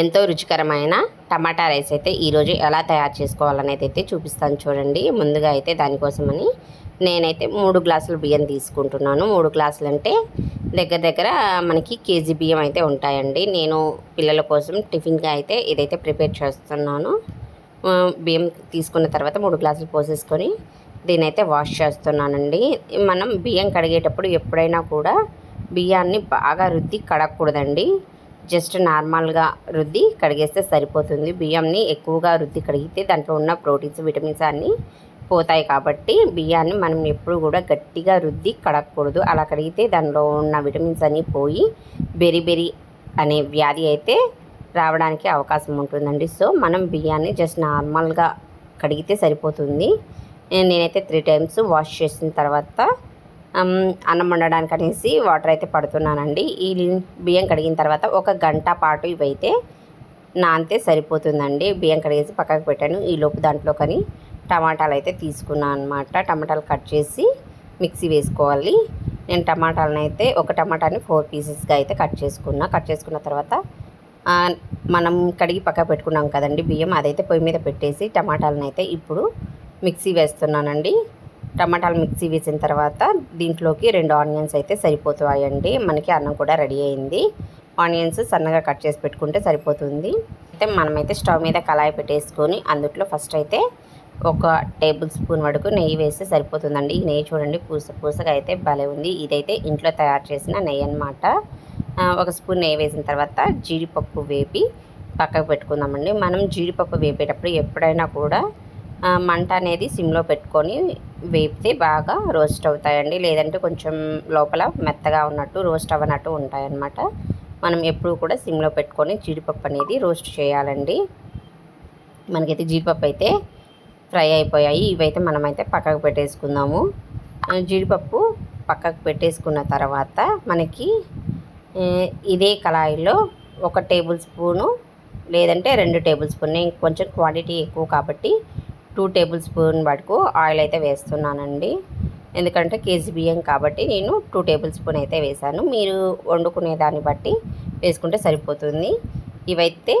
ఎంతో రుచికరమైన టమాటా రైస్ అయితే ఈరోజు ఎలా తయారు చేసుకోవాలనేది అయితే చూపిస్తాను చూడండి. ముందుగా అయితే దానికోసమని నేనైతే మూడు గ్లాసులు బియ్యం తీసుకుంటున్నాను. మూడు గ్లాసులు అంటే దగ్గర దగ్గర మనకి కేజీ బియ్యం అయితే ఉంటాయండి. నేను పిల్లల కోసం టిఫిన్గా అయితే ఇదైతే ప్రిపేర్ చేస్తున్నాను. బియ్యం తీసుకున్న తర్వాత మూడు గ్లాసులు పోసేసుకొని దీని అయితే వాష్ చేస్తున్నానండి. మనం బియ్యం కడిగేటప్పుడు ఎప్పుడైనా కూడా బియ్యాన్ని బాగా రుద్ది కడగకూడదండి. జస్ట్ నార్మల్గా రుద్ది కడిగేస్తే సరిపోతుంది. బియ్యంని ఎక్కువగా రుద్ది కడిగితే దాంట్లో ఉన్న ప్రోటీన్స్ విటమిన్స్ అన్నీ పోతాయి కాబట్టి బియ్యాన్ని మనం ఎప్పుడు కూడా గట్టిగా రుద్ది కడగకూడదు. అలా కడిగితే దానిలో ఉన్న విటమిన్స్ అన్నీ పోయి బెరి బెరి అనే వ్యాధి అయితే రావడానికి అవకాశం ఉంటుందండి. సో మనం బియ్యాన్ని జస్ట్ నార్మల్గా కడిగితే సరిపోతుంది. నేనైతే త్రీ టైమ్స్ వాష్ చేసిన తర్వాత అన్నం వండడానికి అనేసి వాటర్ అయితే పడుతున్నానండి. ఈ బియ్యం కడిగిన తర్వాత ఒక గంట పాటు ఇవైతే నానితే సరిపోతుందండి. బియ్యం కడిగేసి పక్కకు పెట్టాను. ఈ లోపు దాంట్లో కానీ టమాటాలు అయితే తీసుకున్నాను అనమాట టమాటాలు కట్ చేసి మిక్సీ వేసుకోవాలి. నేను టమాటాలను అయితే ఒక టమాటాని ఫోర్ పీసెస్గా అయితే కట్ చేసుకున్నా. కట్ చేసుకున్న తర్వాత మనం కడిగి పక్క పెట్టుకున్నాం కదండి బియ్యం అదైతే పొయ్యి మీద పెట్టేసి టమాటాలను అయితే ఇప్పుడు మిక్సీ వేస్తున్నానండి. టమాటాలు మిక్సీ వేసిన తర్వాత దీంట్లోకి రెండు ఆనియన్స్ అయితే సరిపోతాయండి. మనకి అన్నం కూడా రెడీ అయింది. ఆనియన్స్ సన్నగా కట్ చేసి పెట్టుకుంటే సరిపోతుంది. అయితే మనమైతే స్టవ్ మీద కళాయి పెట్టేసుకొని అందుట్లో ఫస్ట్ అయితే ఒక టేబుల్ స్పూన్ వరకు నెయ్యి వేస్తే సరిపోతుందండి. ఈ నెయ్యి చూడండి పూస పూసగా అయితే భలే ఉంది. ఇదైతే ఇంట్లో తయారు చేసిన నెయ్యి అనమాట ఒక స్పూన్ నెయ్యి వేసిన తర్వాత జీడిపప్పు వేపి పక్కకు పెట్టుకుందామండి. మనం జీడిపప్పు వేపేటప్పుడు ఎప్పుడైనా కూడా మంట అనేది సిమ్లో పెట్టుకొని వేపితే బాగా రోస్ట్ అవుతాయండి. లేదంటే కొంచెం లోపల మెత్తగా ఉన్నట్టు రోస్ట్ అవ్వనట్టు ఉంటాయన్నమాట. మనం ఎప్పుడు కూడా సిమ్లో పెట్టుకొని జీడిపప్పు అనేది రోస్ట్ చేయాలండి. మనకైతే జీడిపప్పు అయితే ఫ్రై అయిపోయాయి. ఇవైతే మనమైతే పక్కకు పెట్టేసుకుందాము. జీడిపప్పు పక్కకు పెట్టేసుకున్న తర్వాత మనకి ఇదే కళాయిలో ఒక టేబుల్ స్పూను లేదంటే రెండు టేబుల్ స్పూన్ కొంచెం క్వాంటిటీ ఎక్కువ కాబట్టి టూ టేబుల్ స్పూన్ వరకు ఆయిల్ అయితే వేస్తున్నానండి. ఎందుకంటే కేజీ బియ్యం కాబట్టి నేను టూ టేబుల్ స్పూన్ అయితే వేశాను. మీరు వండుకునే దాన్ని బట్టి వేసుకుంటే సరిపోతుంది. ఇవైతే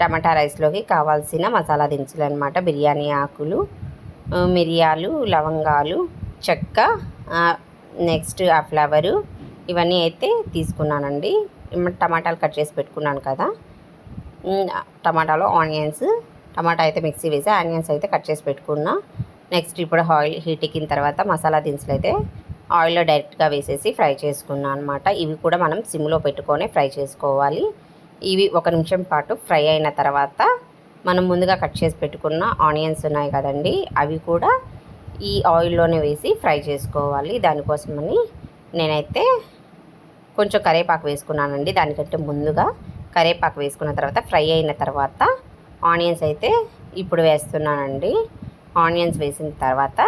టమాటా రైస్లోకి కావాల్సిన మసాలా దినుసులు అనమాట బిర్యానీ ఆకులు మిరియాలు లవంగాలు చెక్క నెక్స్ట్ ఆ ఫ్లవరు ఇవన్నీ అయితే తీసుకున్నానండి. టమాటాలు కట్ చేసి పెట్టుకున్నాను కదా. టమాటాలు టమాటాలో ఆనియన్స్ టమాటా అయితే మిక్సీ వేసి ఆనియన్స్ అయితే కట్ చేసి పెట్టుకున్నా. నెక్స్ట్ ఇప్పుడు ఆయిల్ హీట్ ఎక్కిన తర్వాత మసాలా దినుసులు అయితే ఆయిల్లో డైరెక్ట్గా వేసేసి ఫ్రై చేసుకున్నాను అనమాట ఇవి కూడా మనం సిమ్లో పెట్టుకొని ఫ్రై చేసుకోవాలి. ఇవి ఒక నిమిషం పాటు ఫ్రై అయిన తర్వాత మనం ముందుగా కట్ చేసి పెట్టుకున్న ఆనియన్స్ ఉన్నాయి కదండి అవి కూడా ఈ ఆయిల్లోనే వేసి ఫ్రై చేసుకోవాలి. దానికోసమని నేనైతే కొంచెం కరేపాకు వేసుకున్నానండి. దానికంటే ముందుగా కరివేపాకు వేసుకున్న తర్వాత ఫ్రై అయిన తర్వాత ఆనియన్స్ అయితే ఇప్పుడు వేస్తున్నానండి. ఆనియన్స్ వేసిన తర్వాత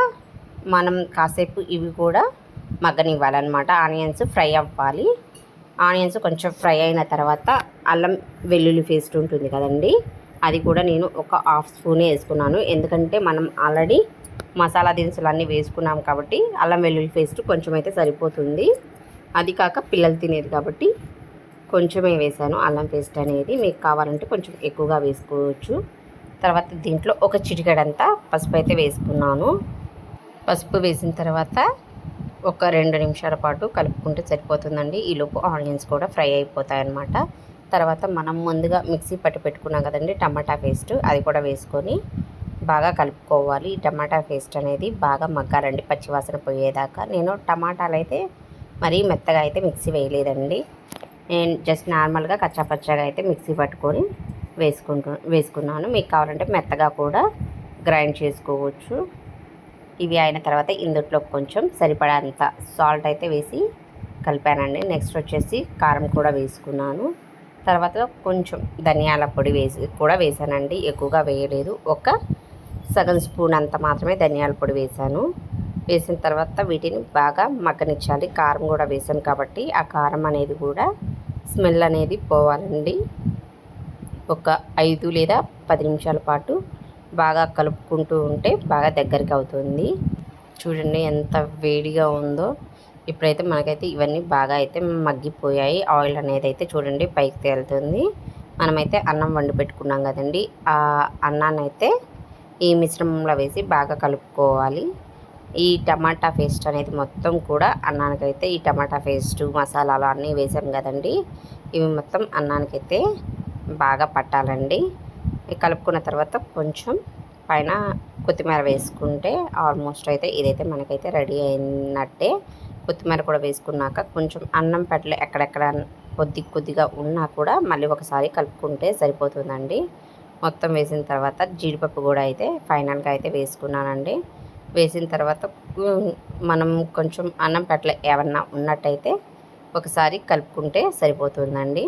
మనం కాసేపు ఇవి కూడా మగ్గనివ్వాలన్నమాట. ఆనియన్స్ ఫ్రై అవ్వాలి. ఆనియన్స్ కొంచెం ఫ్రై అయిన తర్వాత అల్లం వెల్లుల్లి పేస్ట్ ఉంటుంది కదండి. అది కూడా నేను ఒక హాఫ్ స్పూనే వేసుకున్నాను. ఎందుకంటే మనం ఆల్రెడీ మసాలా దినుసులు అన్నీ వేసుకున్నాం కాబట్టి అల్లం వెల్లుల్లి పేస్ట్ కొంచెం అయితే సరిపోతుంది. అది కాక పిల్లలు తినేది కాబట్టి కొంచెమే వేసాను. అల్లం పేస్ట్ అనేది మీకు కావాలంటే కొంచెం ఎక్కువగా వేసుకోవచ్చు. తర్వాత దీంట్లో ఒక చిటికెడంతా పసుపు అయితే వేసుకున్నాను. పసుపు వేసిన తర్వాత ఒక రెండు నిమిషాల పాటు కలుపుకుంటే సరిపోతుందండి. ఈలోపు ఆనియన్స్ కూడా ఫ్రై అయిపోతాయి అన్నమాట తర్వాత మనం ముందుగా మిక్సీ పట్టి పెట్టుకున్నాం కదండి టమాటా పేస్ట్ అది కూడా వేసుకొని బాగా కలుపుకోవాలి. ఈ టమాటా పేస్ట్ అనేది బాగా మగ్గాలండి పచ్చివాసన పోయేదాకా. నేను టమాటాలు అయితే మరీ మెత్తగా అయితే మిక్సీ వేయలేదండి. నేను జస్ట్ నార్మల్గా కచ్చాపచ్చాగా అయితే మిక్సీ పట్టుకొని వేసుకుంటు వేసుకున్నాను. మీకు కావాలంటే మెత్తగా కూడా గ్రైండ్ చేసుకోవచ్చు. ఇవి అయిన తర్వాత ఇందుట్లో కొంచెం సరిపడేంత సాల్ట్ అయితే వేసి కలిపానండి. నెక్స్ట్ వచ్చేసి కారం కూడా వేసుకున్నాను. తర్వాత కొంచెం ధనియాల పొడి వేసి కూడా వేసానండి. ఎక్కువగా వేయలేదు. ఒక సగం స్పూన్ అంత మాత్రమే ధనియాల పొడి వేసాను. వేసిన తర్వాత వీటిని బాగా మగ్గనిచ్చాలి. కారం కూడా వేసాను కాబట్టి ఆ కారం అనేది కూడా స్మెల్ అనేది పోవాలండి. ఒక ఐదు లేదా పది నిమిషాల పాటు బాగా కలుపుకుంటూ ఉంటే బాగా దగ్గరికి అవుతుంది. చూడండి ఎంత వేడిగా ఉందో. ఇప్పుడైతే మనకైతే ఇవన్నీ బాగా అయితే మగ్గిపోయాయి. ఆయిల్ అనేది అయితే చూడండి పైకి తేలుతుంది. మనమైతే అన్నం వండి పెట్టుకున్నాం కదండి. ఆ అన్నాన్ని అయితే ఈ మిశ్రమంలో వేసి బాగా కలుపుకోవాలి. ఈ టమాటా పేస్ట్ అనేది మొత్తం కూడా అన్నానికైతే ఈ టమాటా పేస్ట్ మసాలాలు అన్నీ వేసాం కదండి. ఇవి మొత్తం అన్నానికైతే బాగా పట్టాలండి. కలుపుకున్న తర్వాత కొంచెం పైన కొత్తిమీర వేసుకుంటే ఆల్మోస్ట్ అయితే ఇదైతే మనకైతే రెడీ అయినట్టే. కొత్తిమీర కూడా వేసుకున్నాక కొంచెం అన్నం పెట్టలు ఎక్కడెక్కడ కొద్ది కొద్దిగా ఉన్నా కూడా మళ్ళీ ఒకసారి కలుపుకుంటే సరిపోతుందండి. మొత్తం వేసిన తర్వాత జీడిపప్పు కూడా అయితే ఫైనల్గా అయితే వేసుకున్నానండి. వేసిన తర్వాత మనం కొంచెం అన్నం పట్ల ఏమన్నా ఉన్నట్టయితే ఒకసారి కలుపుకుంటే సరిపోతుందండి.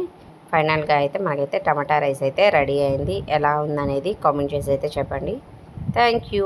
ఫైనల్గా అయితే మనకైతే టమాటా రైస్ అయితే రెడీ అయింది. ఎలా ఉందనేది కామెంట్ చేసి అయితే చెప్పండి. Thank you.